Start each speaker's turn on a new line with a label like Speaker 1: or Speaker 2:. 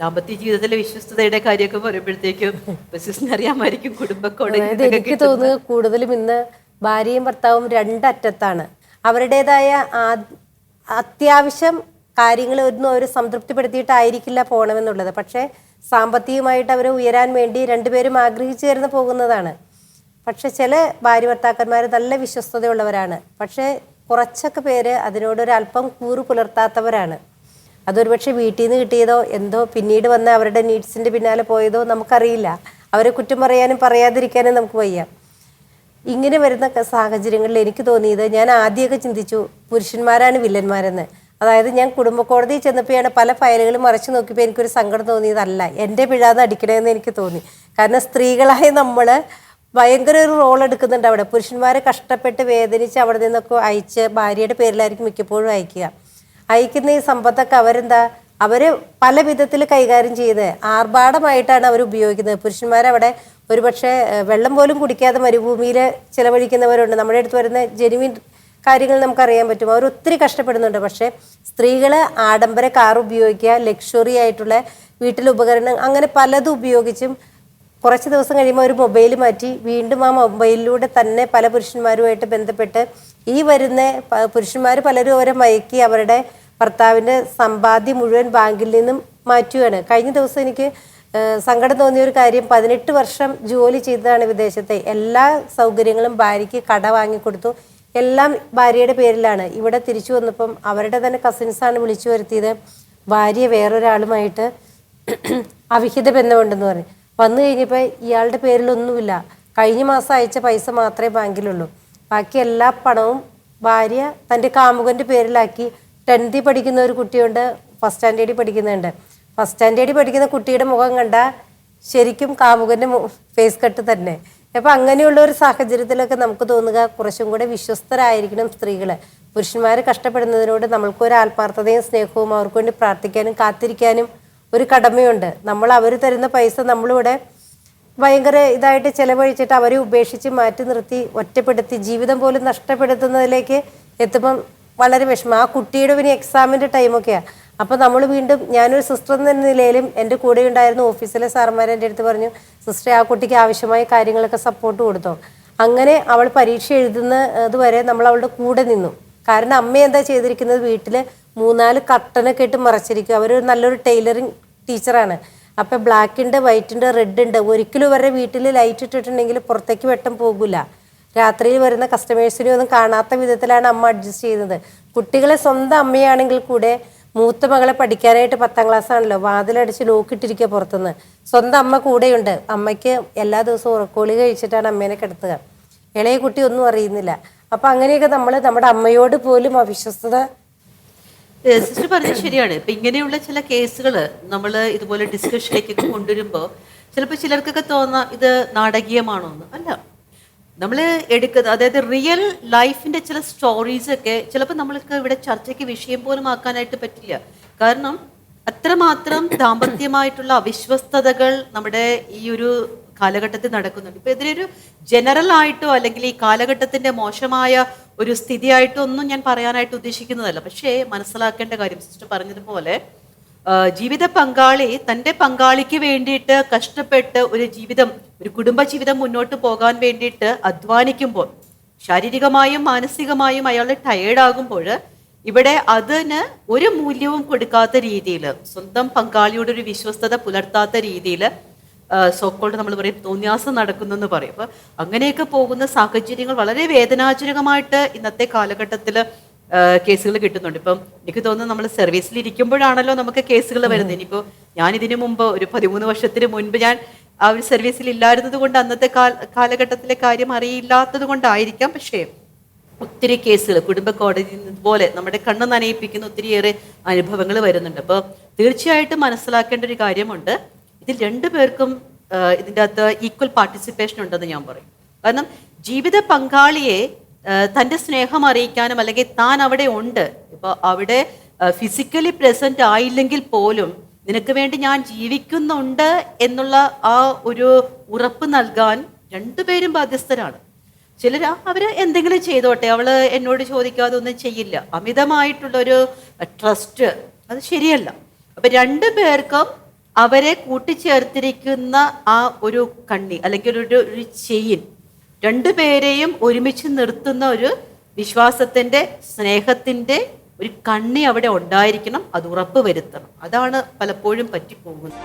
Speaker 1: ദാമ്പത്യ ജീവിതത്തിലെ വിശ്വസ്തയുടെ കാര്യമൊക്കെ പറയുമ്പോഴത്തേക്കും ബിസിനസ്സിന് അറിയാമായിരിക്കും കുടുംബക്കോട്
Speaker 2: എനിക്ക് തോന്നുന്നത് കൂടുതലും ഇന്ന് ഭാര്യയും ഭർത്താവും രണ്ടറ്റത്താണ്. അവരുടേതായ അത്യാവശ്യം കാര്യങ്ങൾ ഒന്നും അവർ സംതൃപ്തിപ്പെടുത്തിയിട്ടായിരിക്കില്ല പോകണമെന്നുള്ളത് പക്ഷേ സാമ്പത്തികമായിട്ട് അവർ ഉയരാൻ വേണ്ടി രണ്ടുപേരും ആഗ്രഹിച്ചു ചേർന്ന് പോകുന്നതാണ്. പക്ഷെ ചില ഭാര്യ ഭർത്താക്കന്മാർ നല്ല വിശ്വസ്തതയുള്ളവരാണ്. പക്ഷേ കുറച്ചൊക്കെ പേര് അതിനോടൊരല്പം കൂറ് പുലർത്താത്തവരാണ്. അതൊരു പക്ഷേ വീട്ടിൽ നിന്ന് കിട്ടിയതോ എന്തോ പിന്നീട് വന്ന അവരുടെ നീഡ്സിന്റെ പിന്നാലെ പോയതോ നമുക്കറിയില്ല. അവരെ കുറ്റം പറയാനും പറയാതിരിക്കാനും നമുക്ക് വയ്യ. ഇങ്ങനെ വരുന്ന സാഹചര്യങ്ങളിൽ എനിക്ക് തോന്നിയത് ഞാൻ ആദ്യമൊക്കെ ചിന്തിച്ചു പുരുഷന്മാരാണ് വില്ലന്മാരെന്ന്. അതായത് ഞാൻ കുടുംബ കോടതിയിൽ ചെന്നപ്പോഴാണ് പല ഫയലുകളും മറച്ചു നോക്കിയപ്പോൾ എനിക്കൊരു സങ്കടം തോന്നിയതല്ല. എന്റെ പിഴാന്ന് അടിക്കണമെന്ന് എനിക്ക് തോന്നി. കാരണം സ്ത്രീകളായ നമ്മൾ ഭയങ്കര ഒരു റോൾ എടുക്കുന്നുണ്ട് അവിടെ. പുരുഷന്മാരെ കഷ്ടപ്പെട്ട് വേദനിച്ച് അവിടെ നിന്നൊക്കെ അയച്ച് ഭാര്യയുടെ പേരിലായിരിക്കും മിക്കപ്പോഴും അയക്കുക. അയക്കുന്ന ഈ സമ്പത്തൊക്കെ അവരെന്താ? അവർ പല വിധത്തിൽ കൈകാര്യം ചെയ്ത് ആർഭാടമായിട്ടാണ് അവർ ഉപയോഗിക്കുന്നത്. പുരുഷന്മാരവിടെ ഒരുപക്ഷെ വെള്ളം പോലും കുടിക്കാതെ മരുഭൂമിയിൽ ചിലവഴിക്കുന്നവരുണ്ട്. നമ്മുടെ അടുത്ത് വരുന്ന ജെനുവിൻ കാര്യങ്ങൾ നമുക്കറിയാൻ പറ്റും. അവർ ഒത്തിരി കഷ്ടപ്പെടുന്നുണ്ട്. പക്ഷേ സ്ത്രീകൾ ആഡംബര കാർ ഉപയോഗിക്കുക ലക്ഷറി ആയിട്ടുള്ള വീട്ടിലെ ഉപകരണം അങ്ങനെ പലതും ഉപയോഗിച്ചും കുറച്ച് ദിവസം കഴിയുമ്പോൾ ഒരു മൊബൈൽ മാറ്റി വീണ്ടും ആ മൊബൈലിലൂടെ തന്നെ പല പുരുഷന്മാരുമായിട്ട് ബന്ധപ്പെട്ട് ഈ വരുന്ന പുരുഷന്മാർ പലരും അവരെ മയക്കി അവരുടെ ഭർത്താവിന്റെ സമ്പാദ്യം മുഴുവൻ ബാങ്കിൽ നിന്നും മാറ്റുകയാണ്. കഴിഞ്ഞ ദിവസം എനിക്ക് സങ്കടം തോന്നിയ ഒരു കാര്യം പതിനെട്ട് വർഷം ജോലി ചെയ്തതാണ് വിദേശത്തെ. എല്ലാ സൗകര്യങ്ങളും ഭാര്യയ്ക്ക് കട വാങ്ങിക്കൊടുത്തു. എല്ലാം ഭാര്യയുടെ പേരിലാണ്. ഇവിടെ തിരിച്ചു വന്നപ്പം അവരുടെ തന്നെ കസിൻസാണ് വിളിച്ചു വരുത്തിയത്. ഭാര്യ വേറൊരാളുമായിട്ട് അവിഹിത ബന്ധമുണ്ടെന്ന് പറഞ്ഞു. വന്നു കഴിഞ്ഞപ്പോൾ ഇയാളുടെ പേരിലൊന്നുമില്ല. കഴിഞ്ഞ മാസം അയച്ച പൈസ മാത്രമേ ബാങ്കിലുള്ളൂ. ബാക്കി എല്ലാ പണവും ഭാര്യ തന്റെ കാമുകന്റെ പേരിലാക്കി ടെൻത്തിൽ പഠിക്കുന്ന ഒരു കുട്ടിയുണ്ട് ഫസ്റ്റ് സ്റ്റാൻഡേർഡിൽ പഠിക്കുന്നുണ്ട്. ഫസ്റ്റ് സ്റ്റാൻഡേർഡിൽ പഠിക്കുന്ന കുട്ടിയുടെ മുഖം കണ്ട ശരിക്കും കാമുകന്റെ ഫേസ് കട്ട് തന്നെ. അപ്പം അങ്ങനെയുള്ള ഒരു സാഹചര്യത്തിലൊക്കെ നമുക്ക് തോന്നുക കുറച്ചും കൂടെ വിശ്വസ്തരായിരിക്കണം സ്ത്രീകൾ പുരുഷന്മാർ കഷ്ടപ്പെടുന്നതിനോട് നമ്മൾക്ക് ഒരു ആത്മാർത്ഥതയും സ്നേഹവും അവർക്ക് വേണ്ടി പ്രാർത്ഥിക്കാനും കാത്തിരിക്കാനും ഒരു കടമയുണ്ട്. നമ്മൾ അവർ തരുന്ന പൈസ നമ്മളിവിടെ ഭയങ്കര ഇതായിട്ട് ചെലവഴിച്ചിട്ട് അവരെ ഉപേക്ഷിച്ച് മാറ്റി നിർത്തി ഒറ്റപ്പെടുത്തി ജീവിതം പോലും നഷ്ടപ്പെടുത്തുന്നതിലേക്ക് എത്തുമ്പം വളരെ വിഷമം. ആ കുട്ടിയുടെ പിന്നെ എക്സാമിന്റെ ടൈമൊക്കെയാണ് അപ്പോൾ നമ്മൾ വീണ്ടും ഞാനൊരു സിസ്റ്റർ എന്ന നിലയിലും എന്റെ കൂടെ ഉണ്ടായിരുന്ന ഓഫീസിലെ സാറന്മാർ എന്റെ അടുത്ത് പറഞ്ഞു സിസ്റ്ററെ ആ കുട്ടിക്ക് ആവശ്യമായ കാര്യങ്ങളൊക്കെ സപ്പോർട്ട് കൊടുത്തോ. അങ്ങനെ അവൾ പരീക്ഷ എഴുതുന്ന വരെ നമ്മൾ അവളുടെ കൂടെ നിന്നു. കാരണം അമ്മ എന്താ ചെയ്തിരിക്കുന്നത്? വീട്ടിൽ മൂന്നാൽ കട്ടനൊക്കെ ഇട്ട് മറച്ചിരിക്കും. അവർ നല്ലൊരു ടൈലറിങ് ടീച്ചറാണ് അപ്പോൾ ബ്ലാക്ക് ഉണ്ട് വൈറ്റ് ഉണ്ട് റെഡ് ഉണ്ട്. ഒരിക്കലും ഇവരുടെ വീട്ടിൽ ലൈറ്റ് ഇട്ടിട്ടുണ്ടെങ്കിൽ പുറത്തേക്ക് വെട്ടം പോകില്ല രാത്രിയിൽ വരുന്ന കസ്റ്റമേഴ്സിനെ ഒന്നും കാണാത്ത വിധത്തിലാണ് അമ്മ അഡ്ജസ്റ്റ് ചെയ്യുന്നത്. കുട്ടികളെ സ്വന്തം അമ്മയാണെങ്കിൽ കൂടെ മൂത്ത മകളെ പഠിക്കാനായിട്ട് പത്താം ക്ലാസ് ആണല്ലോ വാതിലടിച്ച് നോക്കിട്ടിരിക്കുക പുറത്തുനിന്ന്. സ്വന്തം അമ്മ കൂടെയുണ്ട്. അമ്മയ്ക്ക് എല്ലാ ദിവസവും ഉറക്കോളി കഴിച്ചിട്ടാണ് അമ്മേനെ കിടത്തുക. ഇളയ കുട്ടി ഒന്നും അറിയുന്നില്ല. അപ്പൊ അങ്ങനെയൊക്കെ നമ്മൾ നമ്മുടെ അമ്മയോട് പോലും അവിശ്വസ്തത
Speaker 1: സിസ്റ്റർ പറഞ്ഞത് ശരിയാണ്. ഇപ്പൊ ഇങ്ങനെയുള്ള ചില കേസുകൾ നമ്മൾ ഇതുപോലെ ഡിസ്കഷനിലേക്ക് കൊണ്ടുവരുമ്പോൾ ചിലപ്പോൾ ചിലർക്കൊക്കെ തോന്നാം ഇത് നാടകീയമാണോ എന്ന് അല്ല നമ്മൾ എടുക്കുന്നത് അതായത് റിയൽ ലൈഫിന്റെ ചില സ്റ്റോറീസ് ഒക്കെ ചിലപ്പോൾ നമ്മൾക്ക് ഇവിടെ ചർച്ചയ്ക്ക് വിഷയം പോലും ആക്കാനായിട്ട് പറ്റില്ല. കാരണം അത്രമാത്രം ദാമ്പത്യമായിട്ടുള്ള അവിശ്വസ്തതകൾ നമ്മുടെ ഈ ഒരു കാലഘട്ടത്തിൽ നടക്കുന്നുണ്ട്. ഇപ്പൊ ഇതിനൊരു ജനറൽ ആയിട്ടോ അല്ലെങ്കിൽ ഈ കാലഘട്ടത്തിന്റെ മോശമായ ഒരു സ്ഥിതിയായിട്ടോ ഒന്നും ഞാൻ പറയാനായിട്ട് ഉദ്ദേശിക്കുന്നതല്ല. പക്ഷേ മനസ്സിലാക്കേണ്ട കാര്യം സിസ്റ്റർ പറഞ്ഞതുപോലെ ജീവിത പങ്കാളി തന്റെ പങ്കാളിക്ക് വേണ്ടിയിട്ട് കഷ്ടപ്പെട്ട് ഒരു ജീവിതം ഒരു കുടുംബ ജീവിതം മുന്നോട്ട് പോകാൻ വേണ്ടിയിട്ട് അധ്വാനിക്കുമ്പോൾ ശാരീരികമായും മാനസികമായും അയാൾ ടയേർഡാകുമ്പോൾ ഇവിടെ അതിന് ഒരു മൂല്യവും കൊടുക്കാത്ത രീതിയിൽ സ്വന്തം പങ്കാളിയുടെ ഒരു വിശ്വസ്തത പുലർത്താത്ത രീതിയിൽ സോക്കോൾഡ് നമ്മൾ പറയും തോന്നിയാസം നടക്കുന്നു എന്ന് പറയും. അപ്പൊ അങ്ങനെയൊക്കെ പോകുന്ന സാഹചര്യങ്ങൾ വളരെ വേദനാജനകമായിട്ട് ഇന്നത്തെ കാലഘട്ടത്തിൽ കേസുകൾ കിട്ടുന്നുണ്ട്. ഇപ്പം എനിക്ക് തോന്നുന്നു നമ്മൾ സർവീസിൽ ഇരിക്കുമ്പോഴാണല്ലോ നമുക്ക് കേസുകൾ വരുന്നത്. ഇനിയിപ്പോൾ ഞാൻ ഇതിനു മുമ്പ് ഒരു പതിമൂന്ന് വർഷത്തിന് മുൻപ് ഞാൻ ആ ഒരു സർവീസിൽ ഇല്ലായിരുന്നത് കൊണ്ട് അന്നത്തെ കാല കാലഘട്ടത്തിലെ കാര്യം അറിയില്ലാത്തത് കൊണ്ടായിരിക്കാം. പക്ഷേ ഒത്തിരി കേസുകൾ കുടുംബ കോടതി പോലെ നമ്മുടെ കണ്ണ് നനയിപ്പിക്കുന്ന ഒത്തിരിയേറെ അനുഭവങ്ങൾ വരുന്നുണ്ട്. അപ്പോൾ തീർച്ചയായിട്ടും മനസ്സിലാക്കേണ്ട ഒരു കാര്യമുണ്ട്. ഇതിൽ രണ്ടു പേർക്കും ഇതിന്റെ അകത്ത് ഈക്വൽ പാർട്ടിസിപ്പേഷൻ ഉണ്ടെന്ന് ഞാൻ പറയും. കാരണം ജീവിത പങ്കാളിയെ തന്റെ സ്നേഹം അറിയിക്കാനും അല്ലെങ്കിൽ താൻ അവിടെ ഉണ്ട്. ഇപ്പോൾ അവിടെ ഫിസിക്കലി പ്രസന്റ് ആയില്ലെങ്കിൽ പോലും നിനക്ക് വേണ്ടി ഞാൻ ജീവിക്കുന്നുണ്ട് എന്നുള്ള ആ ഒരു ഉറപ്പ് നൽകാൻ രണ്ടുപേരും ബാധ്യസ്ഥരാണ്. ചിലർ അവർ എന്തെങ്കിലും ചെയ്തോട്ടെ അവൾ എന്നോട് ചോദിക്കാതെ ഒന്നും ചെയ്യില്ല. അമിതമായിട്ടുള്ളൊരു ട്രസ്റ്റ് അത് ശരിയല്ല. അപ്പൊ രണ്ടു പേർക്കും അവരെ കൂട്ടിച്ചേർത്തിരിക്കുന്ന ആ ഒരു കണ്ണി അല്ലെങ്കിൽ ഒരു ഒരു ചെയിൻ രണ്ടുപേരെയും ഒരുമിച്ച് നിർത്തുന്ന ഒരു വിശ്വാസത്തിന്റെ സ്നേഹത്തിന്റെ ഒരു കണ്ണി അവിടെ ഉണ്ടായിരിക്കണം അത് ഉറപ്പ് വരുത്തണം. അതാണ് പലപ്പോഴും പറ്റിപ്പോകുന്നത്.